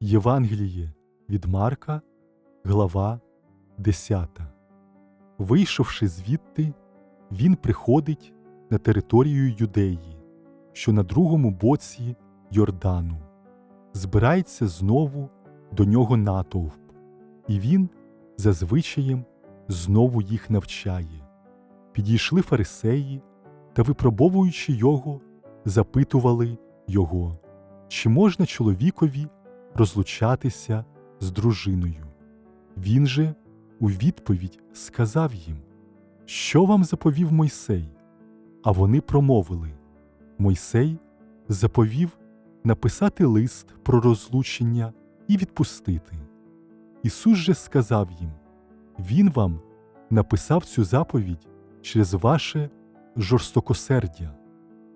Євангеліє від Марка, глава 10. Вийшовши звідти, він приходить на територію Юдеї, що на другому боці Йордану. Збирається знову до нього натовп, і він за звичаєм знову їх навчає. Підійшли фарисеї та, випробовуючи його, запитували його, чи можна чоловікові розлучатися з дружиною. Він же у відповідь сказав їм, що вам заповів Мойсей? А вони промовили Мойсей заповів написати лист про розлучення і відпустити. Ісус же сказав їм Він вам написав цю заповідь через ваше жорстокосердя,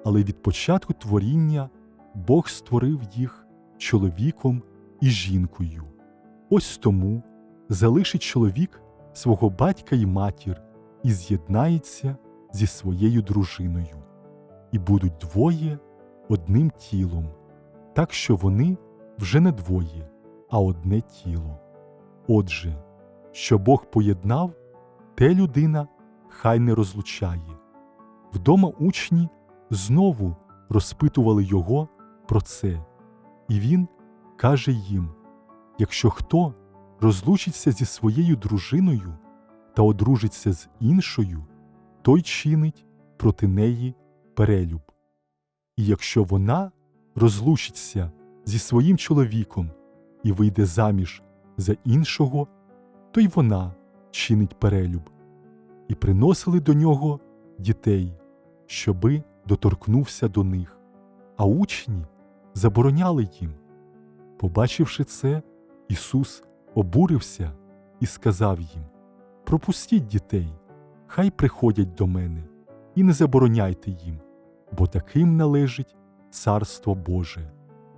але від початку творіння Бог створив їх чоловіком і жінкою. Ось тому залишить чоловік свого батька і матір і з'єднається зі своєю дружиною, і будуть двоє одним тілом, так що вони вже не двоє, а одне тіло. Отже, що Бог поєднав, те людина хай не розлучає. Вдома учні знову розпитували його про це, і він каже їм: якщо хто розлучиться зі своєю дружиною та одружиться з іншою, той чинить проти неї перелюб. І якщо вона розлучиться зі своїм чоловіком і вийде заміж за іншого, то й вона чинить перелюб, і приносили до нього дітей, щоби доторкнувся до них, а учні забороняли їм. Побачивши це, Ісус обурився і сказав їм: Пропустіть дітей, хай приходять до мене, і не забороняйте їм, бо таким належить Царство Боже.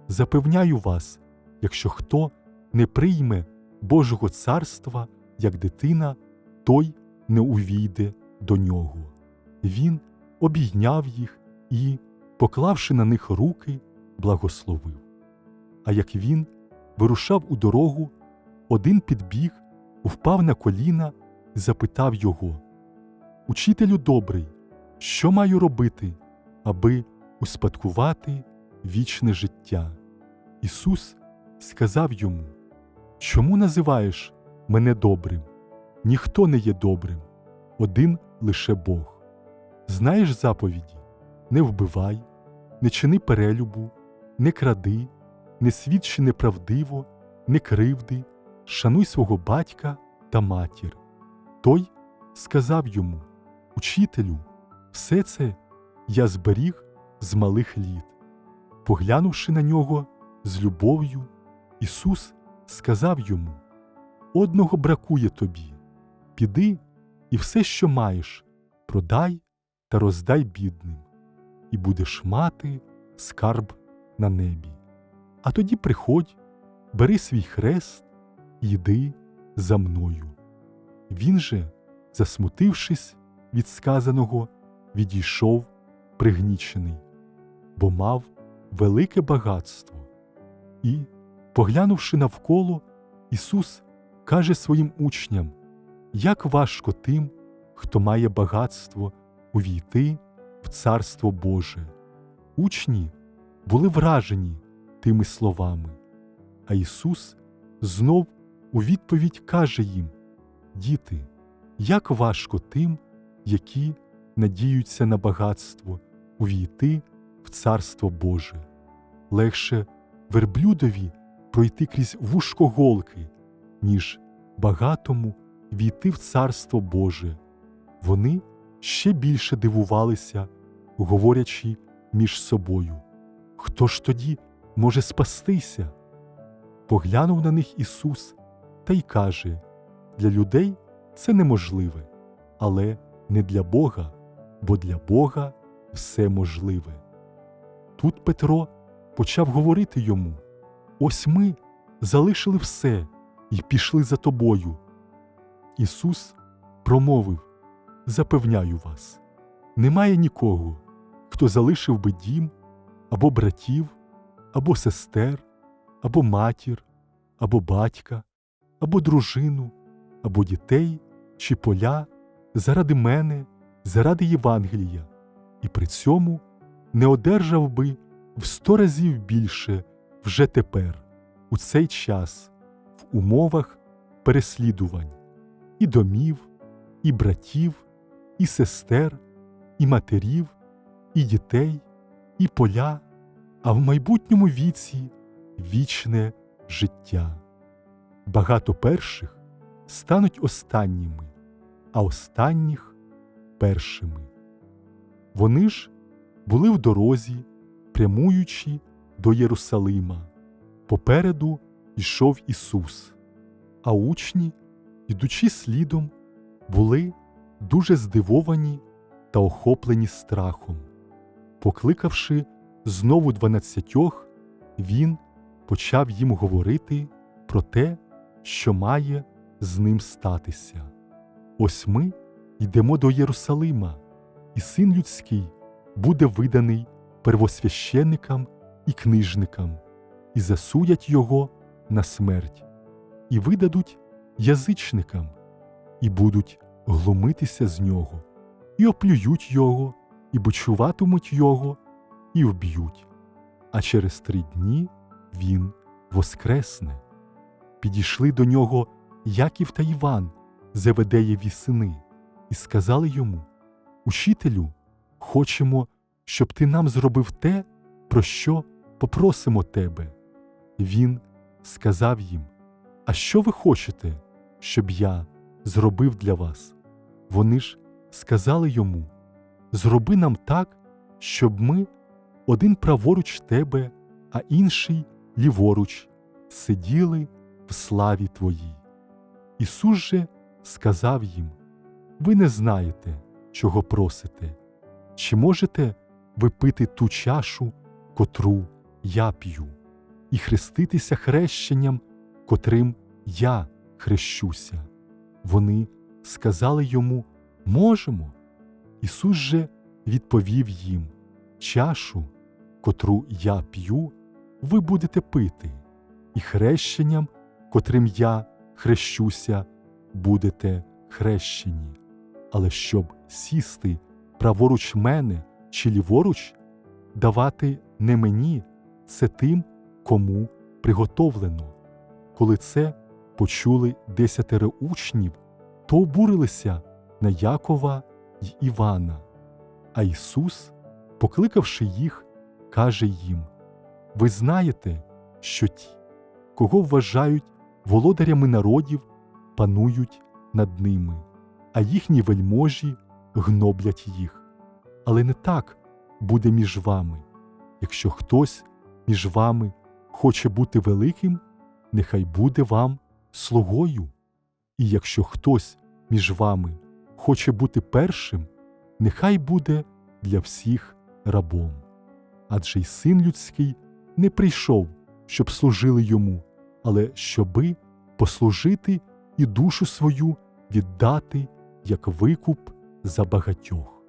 Запевняю вас, якщо хто не прийме Божого царства як дитина, той не увійде до нього. Він обійняв їх і, поклавши на них руки, благословив. А як він вирушав у дорогу, один підбіг, впав на коліна і запитав його Учителю добрий, що маю робити, аби успадкувати вічне життя? Ісус сказав йому Чому називаєш мене добрим? Ніхто не є добрим, один лише Бог. Знаєш заповіді не вбивай, не чини перелюбу, не кради, не свідчи неправдиво, не кривди, шануй свого батька та матір. Той сказав йому Учителю, все це я зберіг з малих літ. Поглянувши на нього з любов'ю, Ісус сказав йому: Одного бракує тобі, піди і все, що маєш, продай та роздай бідним, і будеш мати скарб на небі. А тоді приходь, бери свій хрест і йди за мною. Він же, засмутившись від сказаного, відійшов пригнічений, бо мав велике багатство. І, поглянувши навколо, Ісус каже своїм учням, як важко тим, хто має багатство, увійти в Царство Боже. Учні були вражені тими словами, а Ісус знов у відповідь каже їм: Діти, як важко тим, які надіються на багатство, увійти в Царство Боже. Легше верблюдові пройти крізь вушко голки, ніж багатому війти в Царство Боже. Вони ще більше дивувалися, говорячи між собою. Хто ж тоді може спастися? Поглянув на них Ісус та й каже для людей це неможливе, але не для Бога, бо для Бога все можливе. Тут Петро почав говорити йому: Ось ми залишили все і пішли за тобою. Ісус промовив: Запевняю вас, немає нікого, хто залишив би дім або братів, або сестер, або матір, або батька, або дружину, або дітей чи поля заради мене, заради Євангелія, і при цьому не одержав би в сто разів більше вже тепер, у цей час, в умовах переслідувань і домів, і братів, і сестер, і матерів, і дітей, і поля, а в майбутньому віці вічне життя. Багато перших стануть останніми, а останніх першими. Вони ж були в дорозі, прямуючи до Єрусалима. Попереду йшов Ісус, а учні, ідучи слідом, були дуже здивовані та охоплені страхом. Покликавши знову дванадцятьох, він почав їм говорити про те, що має з ним статися. Ось ми йдемо до Єрусалима, і син людський буде виданий первосвященникам і книжникам, і засудять його на смерть, і видадуть язичникам, і будуть глумитися з нього, і оплюють його, і бичуватимуть його, і вб'ють. А через три дні він воскресне. Підійшли до нього Яків та Іван, Зеведеєві сини, і сказали йому: Учителю, хочемо, щоб ти нам зробив те, про що попросимо тебе. Він сказав їм: А що ви хочете, щоб я зробив для вас? Вони ж сказали йому: Зроби нам так, щоб ми один праворуч тебе, а інший ліворуч, сиділи в славі Твоїй. Ісус же сказав їм: Ви не знаєте, чого просите, чи можете ви пити ту чашу, котру я п'ю, і хреститися хрещенням, котрим я хрещуся? Вони сказали йому Можемо. Ісус же відповів їм Чашу, котру я п'ю, ви будете пити, і хрещенням, котрим я хрещуся, будете хрещені. Але щоб сісти праворуч мене чи ліворуч, давати не мені, це тим, кому приготовлено. Коли це почули десятеро учнів, то обурилися на Якова й Івана. А Ісус, покликавши їх, каже їм: Ви знаєте, що ті, кого вважають володарями народів, панують над ними, а їхні вельможі гноблять їх. Але не так буде між вами. Якщо хтось між вами хоче бути великим, нехай буде вам слугою. І якщо хтось між вами хоче бути першим, нехай буде для всіх рабом. Адже й син людський не прийшов, щоб служили йому, але щоби послужити і душу свою віддати як викуп за багатьох.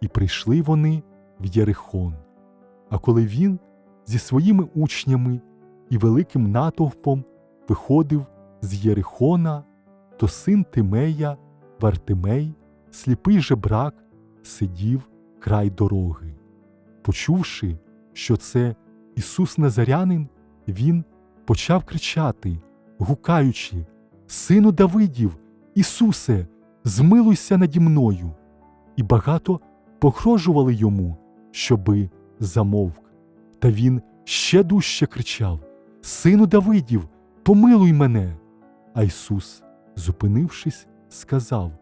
І прийшли вони в Єрихон. А коли він зі своїми учнями і великим натовпом виходив з Єрихона, то син Тимея, Вартимей, сліпий жебрак, сидів край дороги. Почувши, що це Ісус Назарянин, він почав кричати, гукаючи: Сину Давидів, Ісусе, змилуйся наді мною. І багато погрожували йому, щоби замовк. Та він ще дужче кричав: Сину Давидів, помилуй мене. А Ісус, зупинившись, сказав: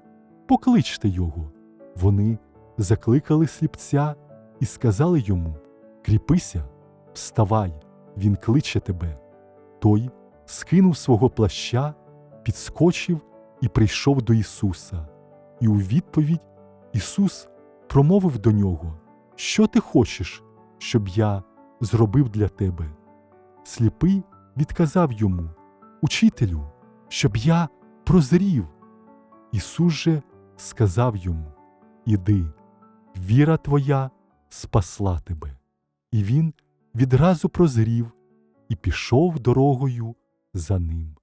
Покличте його. Вони закликали сліпця і сказали йому: Кріпися, вставай, він кличе тебе. Той скинув свого плаща, підскочив і прийшов до Ісуса. І у відповідь Ісус промовив до нього: Що ти хочеш, щоб я зробив для тебе? Сліпий відказав йому: Учителю, щоб я прозрів. Ісус же сказав йому: Іди, віра твоя спасла тебе. І він відразу прозрів і пішов дорогою за ним.